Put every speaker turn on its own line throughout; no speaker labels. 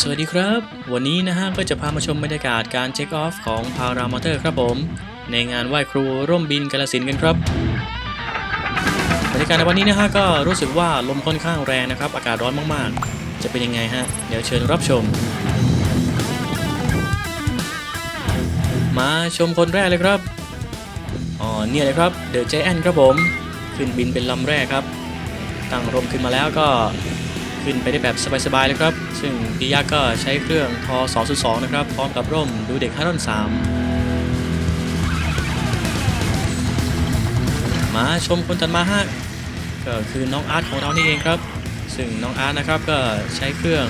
สวัสดีครับ วันนี้นะฮะก็จะพามาชมบรรยากาศการเช็คออฟของพารามอเตอร์ครับผม ในงานไหว้ครูร่มบินกาลสินกันครับบรรยากาศในวันนี้นะฮะก็รู้สึกว่าลมค่อนข้างแรงนะครับ อากาศร้อนมากๆ จะเป็นยังไงฮะ เดี๋ยวเชิญรับชม มาชมคนแรกเลยครับอ๋อเนี่ยเลยครับเดอะ i จแอนครับผม ขึ้นบินเป็นลำแรกครับ ตั้งร่มขึ้นมาแล้วก็ ขึ้นไปได้แบบสบายๆเลยครับ ซึ่งดียาก็ใช้เครื่องทอ202นะครับ พร้อมกับร่มดูเด็กฮารอน3มาชมคนถัดมาฮะก็คือน้องอาร์ตของเรานี่เองครับ ซึ่งน้องอาร์ตนะครับก็ใช้เครื่อง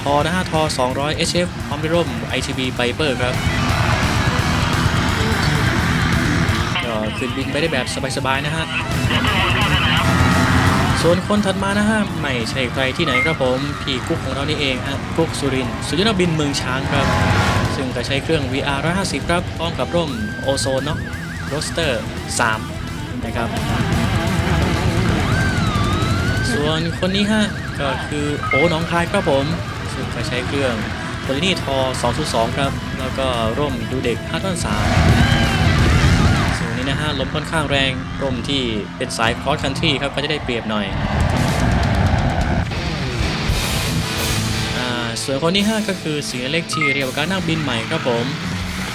ทอนะฮะทอ200 HF พร้อมด้วยร่ม ITB Viper ครับก็ขึ้นบินไปได้แบบสบายๆนะฮะ ส่วนคนถัดมานะฮะไม่ใช่ใครที่ไหนครับผม พี่กุ๊กของเรานี่เองฮะกุ๊กสุรินสุดยอดนักบินเมืองช้างครับ ซึ่งก็ใช้เครื่อง VR 150 ครับพร้อมกับร่มโอโซนเนาะโรสเตอร์3นะครับ ส่วนคนนี้ฮะก็คือโอน้องคายครับผม ซึ่งก็ใช้เครื่องโพลินีทอ202 ครับ แล้วก็ร่มดูเด็กฮัตตัน3ส่วนนี้นะฮะ ลมค่อนข้างแรงร่มที่เป็นสาย cross country ครับก็จะได้เปรียบหน่อยอาส่วนคนที่ 5 ก็คือเสิ่งเล็กทีเรียวการนั่งบินใหม่ครับผม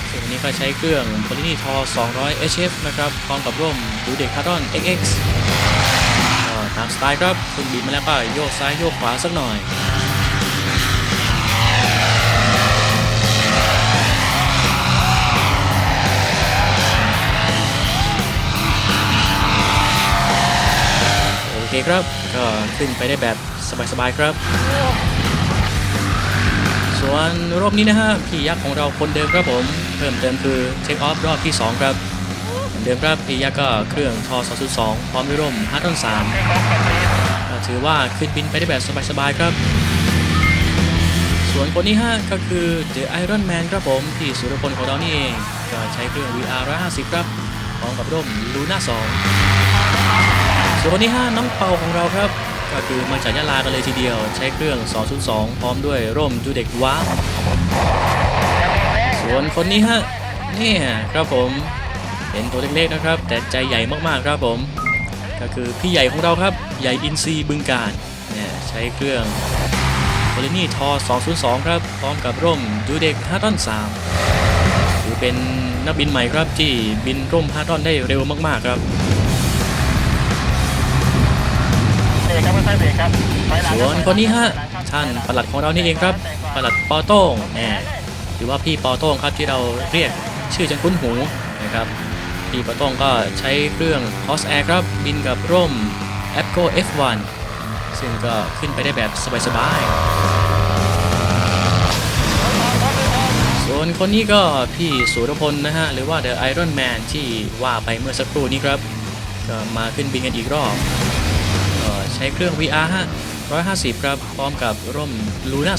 ส่วนวันนี้ก็ใช้เครื่อง p o l y n i t o 200 HF นะครับพร้อมกับร่มดูเด็กคาร์ดอน XX ก็ตามสไตล์ครับคุณบินมาแล้วก็โยกซ้ายโยกขวาสักหน่อย เคครับ ก็ขึ้นไปได้แบบสบายๆครับ ส่วนรอบนี้นะฮะพี่ยักษ์ของเราคนเดิมครับผม เพิ่มเติมคือเช็คออฟรอบที่ 2 ครับเดิมครับพี่ยักษ์ก็เครื่องทอ202พร้อมด้วยร่มฮาร์ดอน3ก็ถือว่าขึ้นบินไปได้แบบสบายๆครับ ส่วนคนที่ 5 ก็คือ The Iron Man ครับผมพี่สุรพลของเรานี่เองก็ใช้เครื่อง VR 150 ครับพร้อมกับร่มลูน่า2 วนคนที่ 5 น้องเปาของเราครับ ก็คือมาจากยะลากันเลยทีเดียว ใช้เครื่อง 202 พร้อมด้วยร่มจูเด็กว้าส่วนคนนี้ฮะนี่ครับผมเห็นตัวเล็กๆนะครับ แต่ใจใหญ่มากๆครับผม ก็คือพี่ใหญ่ของเราครับใหญ่อินซีบึงการเนี่ยใช้เครื่องโพลินีทอ 202 ครับ พร้อมกับร่มจูเด็กฮาร์ดอน3ถือเป็นนักบินใหม่ครับที่บินร่มฮาร์ดอนได้เร็วมากๆครับ ส่วนคนนี้ฮะท่านปลัดของเรานี่เองครับปลัดปอโต้งแหมหรือว่าพี่ปอโต้งครับที่เราเรียกชื่อจนคุ้นหูนะครับพี่ปอโต้งก็ใช้เครื่อง Cross Air ครับบินกับร่ม a p c o F1 ซึ่งก็ขึ้นไปได้แบบสบายๆ ส่วนคนนี้ก็พี่สุรพลนะฮะ หรือว่า The Iron Man ที่ว่าไปเมื่อสักครู่นี้ครับ ก็มาขึ้นบินกันอีกรอบก็ใช้เครื่อง VR 150 ครับ พร้อมกับร่มลูน่า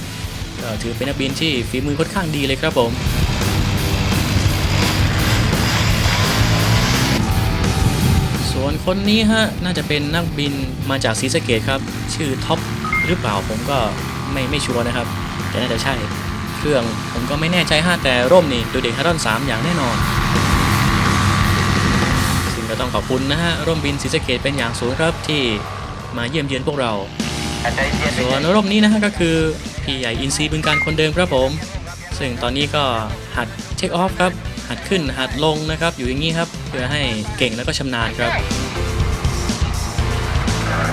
2ก็ถือเป็นนักบินที่ฝีมือค่อนข้างดีเลยครับผมส่วนคนนี้ฮะ น่าจะเป็นนักบินมาจากศรีสะเกดครับ ชื่อท็อปหรือเปล่าผมก็ไม่ไม่ชัวร์นะครับ แต่น่าจะใช่ เครื่องผมก็ไม่แน่ใจฮะแต่ร่มนี่ดูเด็กฮารอน3อย่างแน่นอน ก็ต้องขอบคุณนะฮะร่มบินศรีสะเกดเป็นอย่างสูงครับที่มาเยี่ยมเยือนพวกเราส่วนร่มนี้นะฮะก็คือพี่ใหญ่อินซีบึงการคนเดิมครับผม ซึ่งตอนนี้ก็หัดเช็คออฟครับ หัดขึ้นหัดลงนะครับ อยู่อย่างนี้ครับเพื่อให้เก่งแล้วก็ชำนาญครับ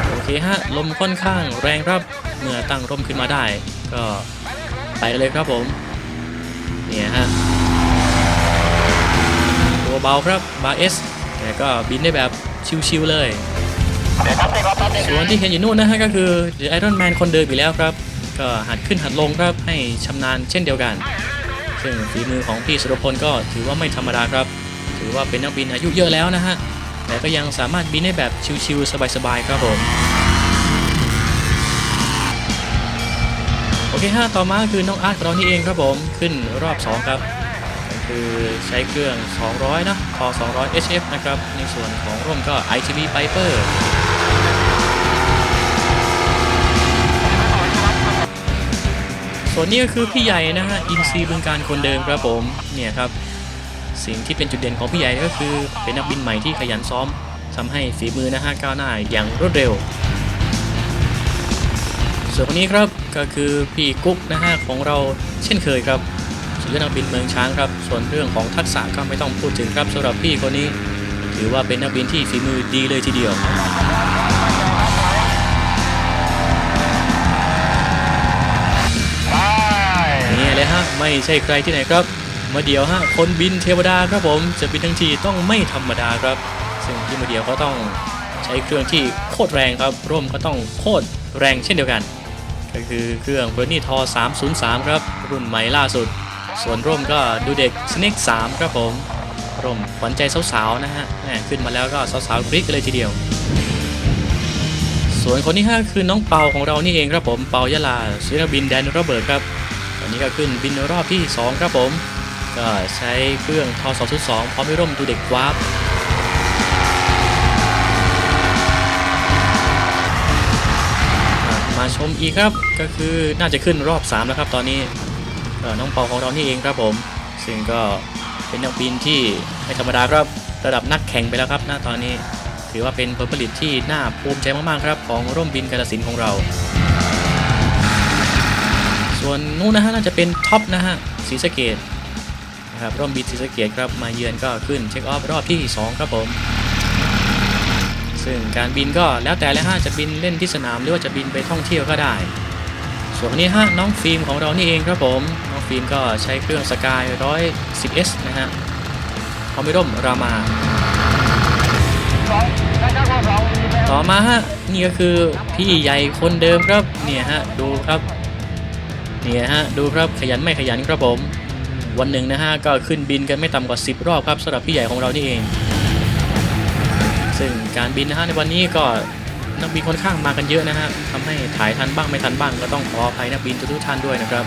โอเคฮะลมค่อนข้างแรงครับเมื่อตั้งร่มขึ้นมาได้ ก็ไปเลยครับผมเนี่ยฮะตัวเบาครับบาเอส แต่ก็บินได้แบบชิวๆเลย
เบรกครับเบรกครับเบรก
ส่วนที่เห็นอยู่นู่นนะฮะก็คือไอรอนแมนคนเดิมอยู่แล้วครับ ก็หัดขึ้นหัดลงครับให้ชำนาญเช่นเดียวกัน ซึ่งฝีมือของพี่สุรพลก็ถือว่าไม่ธรรมดาครับ ถือว่าเป็นนักบินอายุเยอะแล้วนะฮะแต่ก็ยังสามารถบินได้แบบชิวๆสบายๆครับผมโอเคฮะต่อมาคือน้องอาร์ตของเรานี่เองครับผมขึ้นรอบ 2 ครับก็ คือใช้เครื่อง 200 นะคอ200 HF นะครับ ในส่วนของร่มก็ ITB Piper ส่วนนี้ก็คือพี่ใหญ่นะฮะ อินซีบึงการคนเดิมครับผม เนี่ยครับ สิ่งที่เป็นจุดเด่นของพี่ใหญ่ก็คือเป็นนักบินใหม่ที่ขยันซ้อมทำให้ฝีมือนะฮะก้าวหน้าอย่างรวดเร็ว ส่วนคนนี้ครับก็คือพี่กุ๊กนะฮะของเราเช่นเคยครับ สุดยอดนักบินเมืองช้างครับ ส่วนเรื่องของทักษะก็ไม่ต้องพูดถึงครับสำหรับพี่คนนี้ ถือว่าเป็นนักบินที่ฝีมือดีเลยทีเดียวนี่เลยฮะไม่ใช่ใครที่ไหนครับ มาเดียวฮะคนบินเทวดาครับผมจะบินทั้งทีต้องไม่ธรรมดาครับ ซึ่งที่มาเดียวก็ต้องใช้เครื่องที่โคตรแรงครับ ร่มก็ต้องโคตรแรงเช่นเดียวกัน ก็คือเครื่องเบอร์นี่ทอ303 ครับ รุ่นใหม่ล่าสุด ส่วนร่มก็ดูเด็ก Snake 3ครับผม ร่มขวัญใจสาวๆนะฮะขึ้นมาแล้วก็สาวๆกรี๊ดกันเลยทีเดียว ส่วนคนที่ 5 คือน้องเปาของเรานี่เองครับผมเปายะลาศิลบินแดนโรเบิร์ตครับตอนนี้ก็ขึ้นบินรอบที่ 2 ครับผม ก็ใช้เครื่องทอ202พร้อมด้วยร่มดูเด็กวาร์ปมาชมอีกครับก็คือน่าจะขึ้นรอบ 3 แล้วครับตอนนี้ น้องเปาของเรานี่เองครับผม ซึ่งก็เป็นนักบินที่ไม่ธรรมดาครับระดับนักแข่งไปแล้วครับณตอนนี้ ถือว่าเป็นผลผลิตที่น่าภูมิใจมากๆครับของร่มบินกาลสินของเรา ส่วนนู้นนะฮะน่าจะเป็นท็อปนะฮะศรีสะเกดนะครับร่มบินศรีสะเกดครับมาเยือนก็ขึ้นเช็คออฟรอบที่ 2 ครับผม ซึ่งการบินก็แล้วแต่เลยฮะจะบินเล่นที่สนามหรือว่าจะบินไปท่องเที่ยวก็ได้ ส่วนคนนี้ฮะน้องฟิล์มของเรานี่เองครับผมน้องฟิล์มก็ใช้เครื่องสกาย 110S นะฮะพร้อมด้วยร่มรามา
สนะครับข้อมีไหมครับ
ต่อมาฮะนี่ก็คือพี่ใหญ่คนเดิมครับเนี่ยฮะดูครับเนี่ยฮะดูครับขยันไม่ขยันครับผม วันหนึ่งนะฮะก็ขึ้นบินกันไม่ต่ำกว่า 10 รอบครับสำหรับพี่ใหญ่ของเรานี่เอง ซึ่งการบินนะฮะในวันนี้ก็ นักบินค่อนข้างมากันเยอะนะฮะทำให้ถ่ายทันบ้างไม่ทันบ้างก็ต้องขออภัยนักบินทุกท่านด้วยนะครับ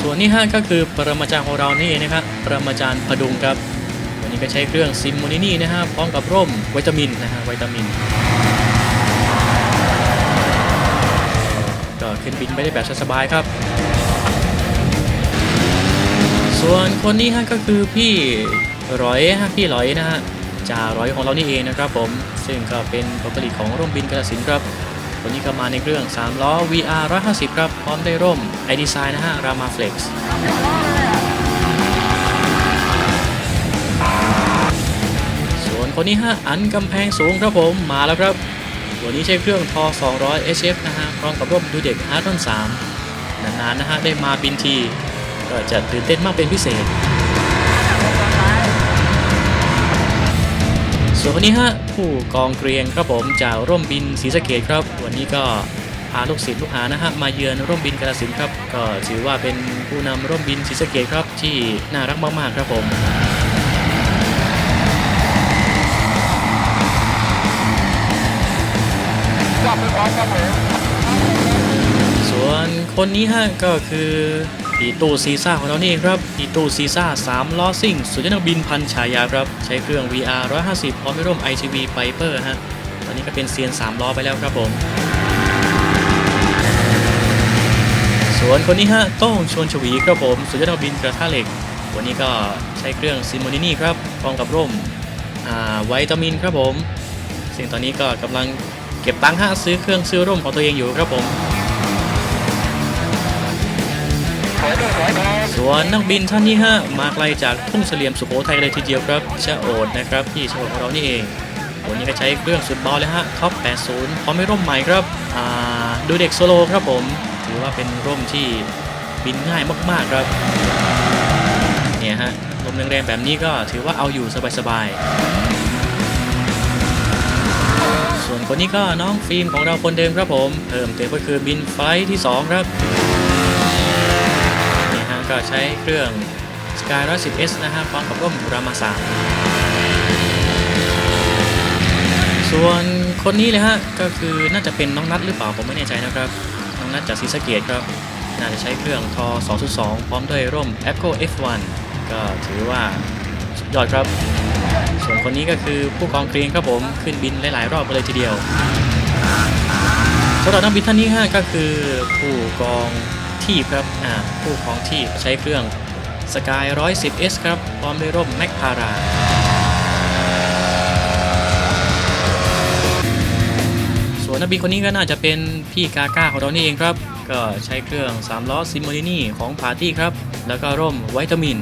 ส่วนนี้ฮะก็คือปรมาจารย์ของเรานี่นะครับปรมาจารย์พดุงครับวันนี้ก็ใช้เครื่องซิมโมนินี่นะฮะพร้อมกับร่มวิตามินนะฮะวิตามินก็ขึ้นบินไปได้แบบสบายครับ ส่วนคนนี้ฮะก็คือพี่ร้อยฮะพี่ร้อยนะฮะจ่าร้อยของเรานี่เองนะครับผม ซึ่งก็เป็นผลผลิตของร่มบินกระสินครับวันนี้ก็มาในเครื่อง 3 ล้อ VR 150 ครับ พร้อมได้ร่ม iDesign นะฮะ Rama Flex ส่วนคนนี้ฮะอันกำแพงสูงครับผมมาแล้วครับวันนี้ใช้เครื่องทอ200 SF นะฮะพร้อมกับร่มดูเด็ก h a r t o n 3นานๆนะฮะได้มาบินที ก็จะตื่นเต้นมากเป็นพิเศษ ส่วนวันนี้ฮะผู้กองเกรียงครับผมจากร่มบินศรีสะเกดครับ วันนี้ก็พาลูกศิษย์ลูกหานะฮะมาเยือนร่มบินกาฬสินครับ ก็ถือว่าเป็นผู้นำร่มบินศรีสะเกดครับที่น่ารักมากๆครับผม
รอบที่สองครับผม
วนคนนี้ฮะก็คือปีตูซีซ่าของเรานี่ครับปีตูซีซ่า3ล้อซิ่งสุดยอดนักบินพันฉายาครับ ใช้เครื่อง VR 150 พร้อมด้วยร่ม ITV Piper ฮะตอนนี้ก็เป็นเซียน3ล้อไปแล้วครับผม ส่วนคนนี้ฮะโต้งชวนชวีครับผม สุดยอดนักบินกระทะเหล็ก วันนี้ก็ใช้เครื่องซิมโมนินี่ครับพร้อมกับร่มอ่าวิตามินครับผม ซึ่งตอนนี้ก็กำลังเก็บตังค์ฮะซื้อเครื่องซื้อร่มของตัวเองอยู่ครับผม
ส่ว
นนักบินท่านนี้ฮะมาไกลจากทุ่งเสลี่ยมสุโขทัยเลยทีเดียวครับชะโอดนะครับที่ชะโอดของเรานี่เอง วันนี้ก็ใช้เครื่องสุดเบาเลยฮะท็อป 80 พร้อมด้วยร่มใหม่ครับดูเด็กโซโลครับผม ถือว่าเป็นร่มที่บินง่ายมากๆครับ เนี่ยฮะลมแรงๆแบบนี้ก็ถือว่าเอาอยู่สบายๆ ส่วนคนนี้ก็น้องฟิล์มของเราคนเดิมครับผม เพิ่มเติมก็คือบินไฟที่ 2 ครับ ก็ใช้เครื่อง Sky 110S นะฮะพร้อมกับร่มรามาสามส่วนคนนี้เลยฮะ ก็คือน่าจะเป็นน้องนัทหรือเปล่าผมไม่แน่ใจนะครับ น้องนัทจากศรีสะเกดครับ น่าจะใช้เครื่องทอ202 พร้อมด้วยร่ม Echo F1 ก็ถือว่าสุดยอดครับ ส่วนคนนี้ก็คือผู้กองกรียงครับผมขึ้นบินหลาย ๆ รอบเลยทีเดียวสำหรับนักบินท่านนี้ฮะก็คือผู้กอง ทีพครับอ่าผู้กองทีพใช้เครื่องสกาย 110S ครับพร้อมด้วยร่มแมคพาราส่วนนักบินคนนี้ก็น่าจะเป็นพี่กาก้าของเรานี่เองครับ ก็ใช้เครื่อง3ล้อซิมโมลินีของพาร์ตี้ครับ แล้วก็ร่มวิตามิน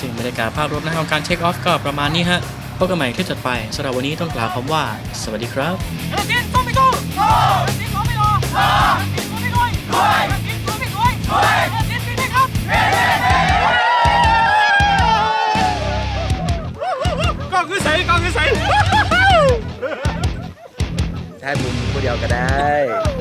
ซึ่งบรรยากาศภาพรวมนะของการเช็คออฟก็ประมาณนี้ฮะพบกันใหม่คลิปถัดไปสำหรับวันนี้ต้องกล่าวคำว่า สวัสดีครับ
กล้องคือใสกล้องคือใส
ใช่บุญผู้เดียวก็ได้